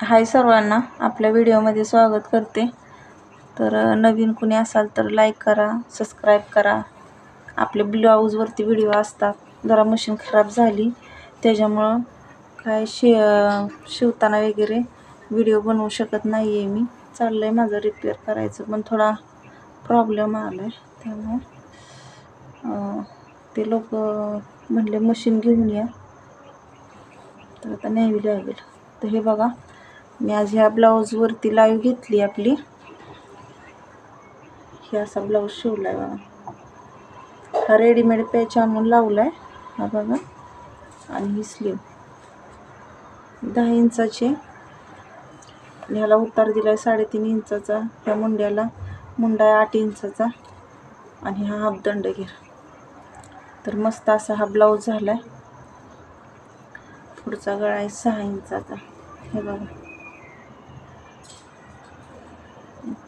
हाय सर्वांना. आपल्या व्हिडिओमध्ये स्वागत करते. तर नवीन कुणी असाल तर लाईक करा सबस्क्राईब करा. आपले ब्लाऊजवरती व्हिडिओ असतात. जरा मशीन खराब झाली. त्याच्यामुळं काय शि शिवताना वगैरे व्हिडिओ बनवू शकत नाही आहे मी. चाललं आहे माझं रिपेअर करायचं पण थोडा प्रॉब्लेम आला आहे त्यामुळं ते लोक म्हणले मशीन घेऊन या. तर आता न्यावी लागेल तर हे बघा मी आज ह्या ब्लाऊजवरती लाईव घेतली आपली. हे असा ब्लाऊज शिवला आहे बघा. हा रेडीमेड पॅच आणून लावला आहे हा बघा. आणि ही स्लीव दहा इंचाची. आहे. आणि ह्याला उतार दिला आहे साडेतीन इंचाचा. ह्या मुंड्याला. मुंडा आहे आठ इंचाचा. आणि हा हाफ दंड घेर. तर मस्त असा हा ब्लाऊज झाला आहे पुढचा गळा आहे सहा इंचाचा. हे बघा.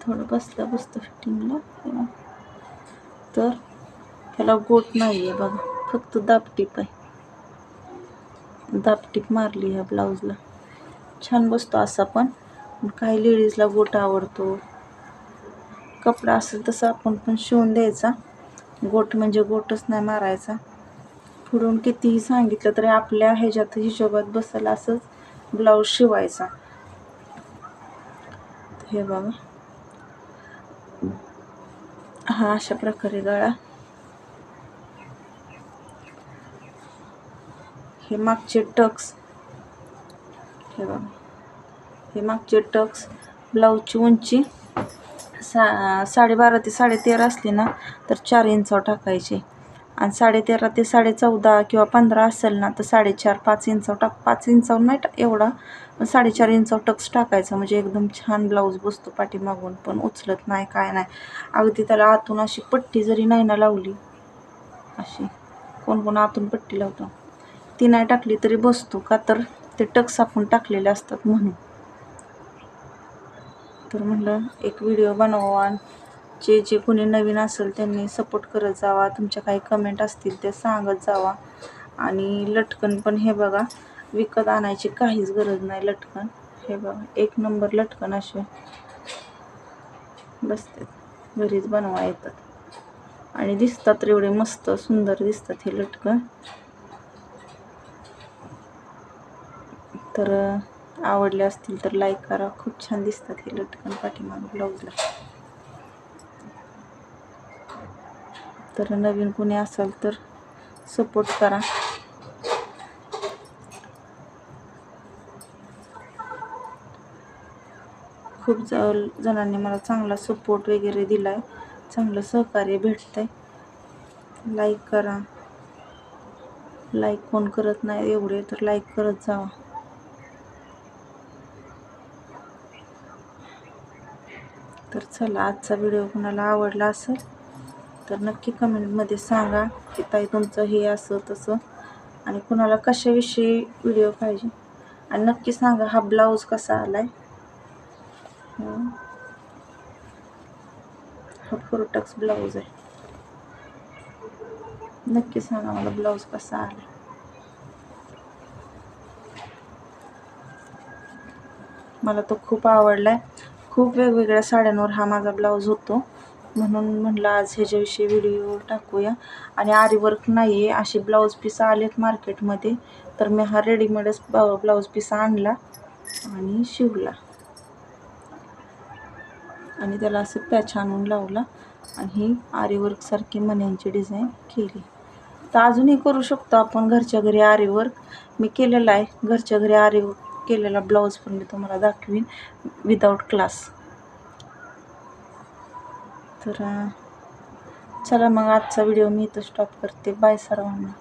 थोडं बसलं बसतं फिटिंगला तेव्हा. तर ह्याला गोट नाही आहे बघा फक्त दापटीप आहे. दापटीप मारली ह्या ब्लाऊजला. छान बसतो असा पण काही लेडीजला गोट आवडतो. कपडा असेल तसं आपण पण शिवून द्यायचा. गोट म्हणजे गोटच नाही मारायचा. पुढून कितीही सांगितलं तरी आपल्या ह्याच्यात हिशोबात बसायला असंच ब्लाऊज शिवायचा. हे बघा. हा अशा प्रकारे गळा. हे मागचे टक्स. हे बघा. हे मागचे टक्स. ब्लाऊजची उंची सा साडेबारा ते साडेतेरा असली ना तर चार इंचावर टाकायचे. आणि साडेतेरा ते साडे चौदा किंवा पंधरा असेल ना तर साडेचार पाच इंच टाक पाच इंचावर नाही टा एवढा. साडेचार इंच टक्स टाकायचा म्हणजे एकदम छान ब्लाऊज बसतो पाठीमागून पण उचलत नाही काय नाही. अगदी त्याला आतून अशी पट्टी जरी नाही ना लावली अशी कोण कोण आतून पट्टी लावतो. ती नाही टाकली तरी बसतो का तर ते टक्स आपण टाकलेले असतात म्हणून. तर म्हटलं एक व्हिडिओ बनवा आणि जे जे कोणी नवीन असेल त्यांनी सपोर्ट करत जावा. तुमच्या काही कमेंट असतील ते सांगत जावा. आणि लटकन पण हे बघा विकत आणायची काहीच गरज नाही लटकन. हे बघा एक नंबर लटकन असे. बसते घरीच बनवा येतात. आणि दिसतात तर एवढे मस्त सुंदर दिसतात हे लटकन. तर आवडले असतील तर लाईक करा. खूप छान दिसतात हे लटकन पाठीमागे ब्लाऊजला तर नवीन कोणी असाल तर सपोर्ट करा. खूप जणांनी मला चांगला सपोर्ट वगैरे दिला आहे चांगलं सहकार्य भेटतं आहे लाईक करा. लाईक कोण करत नाही एवढे तर लाईक करत जावा. तर चला आजचा व्हिडिओ कुणाला आवडला असेल तर नक्की कमेंटमध्ये सांगा की ताई तुमचं हे असं तसं. आणि कुणाला कशाविषयी व्हिडिओ पाहिजे. आणि नक्की सांगा हा ब्लाऊज कसा आला आहे हा फोरटक्स ब्लाऊज आहे. नक्की सांगा मला ब्लाऊज कसा आला मला तो खूप आवडला आहे खूप वेगवेगळ्या साड्यांवर हा माझा ब्लाऊज होतो. म्हणून म्हटलं आज ह्याच्याविषयी व्हिडिओ टाकूया. आणि आरीवर्क नाही आहे असे ब्लाऊज पीस आलेत मार्केटमध्ये तर मी हा रेडीमेडच ब्लाऊज पीस आणला आणि शिवला. आणि त्याला असं पॅच आणून लावला आणि ही आरीवर्कसारखी मण्यांची डिझाईन केली. तर अजूनही करू शकतो आपण घरच्या घरी आरीवर्क मी केलेलं आहे. घरच्या घरी आरीवर्क केलेला ब्लाऊज पण मी तुम्हाला दाखवीन. विदाऊट क्लास तर चला मग आजचा व्हिडिओ मी इथं स्टॉप करते. बाय सर्वांना.